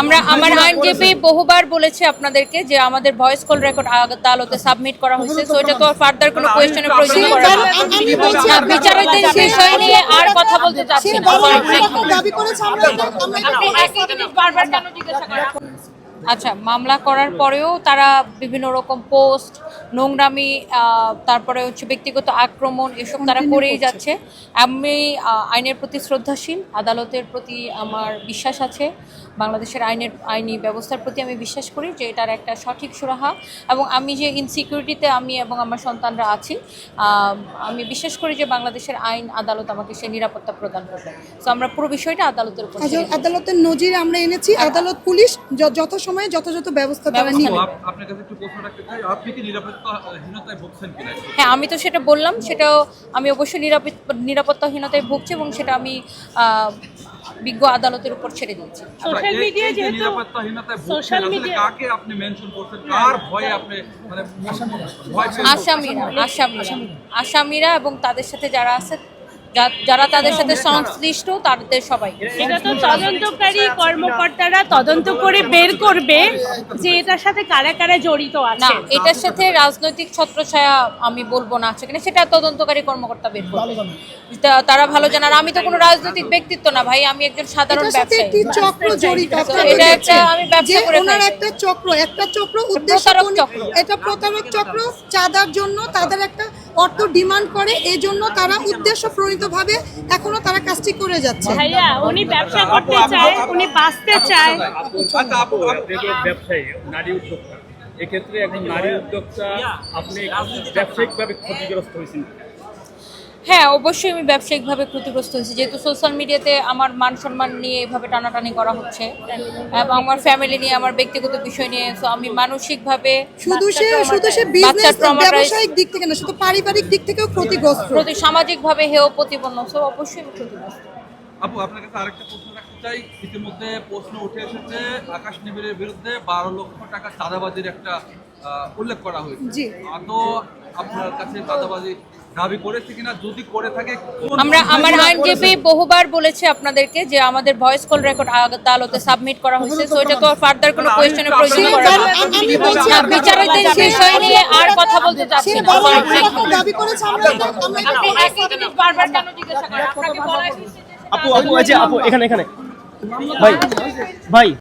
আমরা আমার আইনজীবী বহুবার বলেছে আপনাদেরকে যে আমাদের ভয়েস কল রেকর্ড আদালতে সাবমিট করা হয়েছে তো এটা তো ফার্দার কোনো কোয়েশ্চেনের প্রয়োজন পড়ে না। বিচারকদের বিষয় নিয়ে আর কথা বলতে চাচ্ছি সে না। আপনি একই জিনিস বারবার কেন জিজ্ঞাসা করেন? আচ্ছা মামলা করার পরেও তারা বিভিন্ন রকম পোস্ট নোংরামি তারপরে হচ্ছে ব্যক্তিগত আক্রমণ এসব তারা করেই যাচ্ছে। আমি আইনের প্রতি শ্রদ্ধাশীল আদালতের প্রতি আমার বিশ্বাস আছে বাংলাদেশের আইনের আইনি ব্যবস্থার প্রতি আমি বিশ্বাস করি যে এটার একটা সঠিক সুরাহা এবং আমি যে ইনসিকিউরিটিতে আমি এবং আমার সন্তানরা আছি আহ, আমি বিশ্বাস করি যে বাংলাদেশের আইন আদালত আমাকে সে নিরাপত্তা প্রদান করবে। তো আমরা পুরো বিষয়টা আদালতের উপর দিই। আদালতের নজির আমরা এনেছি। আদালত পুলিশ য- যথাসময়ে যথাযথ ব্যবস্থা তারা ব্যবস্থা নিবে। আপনার কাছে একটু প্রশ্ন রাখতে চাই আপনি কি নিরাপত্তাহীনতায় ভুগছেন কিনা? হ্যাঁ আমি তো সেটা বললাম সেটাও আমি অবশ্যই নিরাপত্তাহীনতায় ভুগছি এবং সেটা আমি আহ, বিজ্ঞ আদালতের উপর ছেড়ে দিয়েছি। সোশ্যাল এই- মিডিয়ায় যে যেহেতু নিরাপত্তাহীনতায় সোশ্যাল মিডিয়া কাকে আপনি মেনশন করছেন? কার ভয়ে আপনি মানে আসামিরা আসামিরা। আসামিরা এবং তাদের সাথে যারা আছে যারা তাদের সাথে সংশ্লিষ্ট তাদের সবাই। এটা তো তদন্তকারী কর্মকর্তারা তদন্ত করে বের করবে যে এটার সাথে কারা কারা জড়িত না আছে। এটার সাথে রাজনৈতিক ছত্রছায়া আমি বলব না আছে কিনা সেটা তদন্তকারী কর্মকর্তা বের করবে। তারা ভালো জানার আমি তো কোনো রাজনৈতিক ব্যক্তিত্ব না ভাই আমি একজন সাধারণ ব্যবসায়ী। একটি চক্র জড়িত? এটা একটা আমি ব্যবসা করে ওনার একটা চক্র একটা চক্র উদ্দেশ্য চক্র। এটা প্রতারক চক্র চাঁদার জন্য তাদের একটা অর্থ ডিমান্ড করে এই জন্য তারা উদ্দেশ্য প্রণীতভাবে এখনও তারা কাজটি করে যাচ্ছে ভাইয়া উনি ব্যবসা করতে চায় উনি বাঁচতে চায় আচ্ছা ব্যবসায়ী নারী উদ্যোক্তা এক্ষেত্রে একজন নারী উদ্যোক্তা আপনি ব্যবসায়িকভাবে ক্ষতিগ্রস্ত হয়েছেন হ্যাঁ অবশ্যই আমি ব্যবসায়িকভাবে ক্ষতিগ্রস্ত হয়েছি। যেহেতু সোশ্যাল মিডিয়াতে আমার মান সম্মান নিয়ে এভাবে টানাটানি করা হচ্ছে এবং আমার ফ্যামিলি নিয়ে আমার ব্যক্তিগত বিষয় নিয়ে তো আমি মানসিকভাবে শুধু সে শুধু সে বিজনেস ব্যবসায়িক দিক থেকে না শুধু পারিবারিক দিক থেকেও ক্ষতিগ্রস্ত। প্রতি সামাজিকভাবে হেয় প্রতিপন্ন তো অবশ্যই আমি ক্ষতিগ্রস্ত। আপু আপনার কাছে আরেকটা প্রশ্ন রাখতে চাই। ইতিমধ্যে প্রশ্ন উঠে এসেছে আকাশ নিবিড়ের বিরুদ্ধে বারো লক্ষ টাকা চাঁদাবাজির একটা উল্লেখ করা হয়েছে। জি। আপনার কাছে চাঁদাবাজি দাবি করেছে কিনা যদি করে থাকে আমরা আমার আইনজীবী বহুবার বলেছে আপনাদেরকে যে আমাদের ভয়েস কল রেকর্ড আদালতে সাবমিট করা হয়েছে এটা তো ফার্দার কোনো কোয়েশ্চেনের প্রয়োজন পড়ে না। আমি বলছি না, বিচারকদের বিষয় নিয়ে আর কথা বলতে চাচ্ছি না। বলার Sorry, thank you. জন্য দাবি করেছে আমরা এটা- আমরা এটা- আপনি একই জিনিস বারবার কেন জিজ্ঞাসা করেন? আপনাকে বলা হয়েছে আপু আপু এই আপু এখানে এখানে। ভাই ভাই।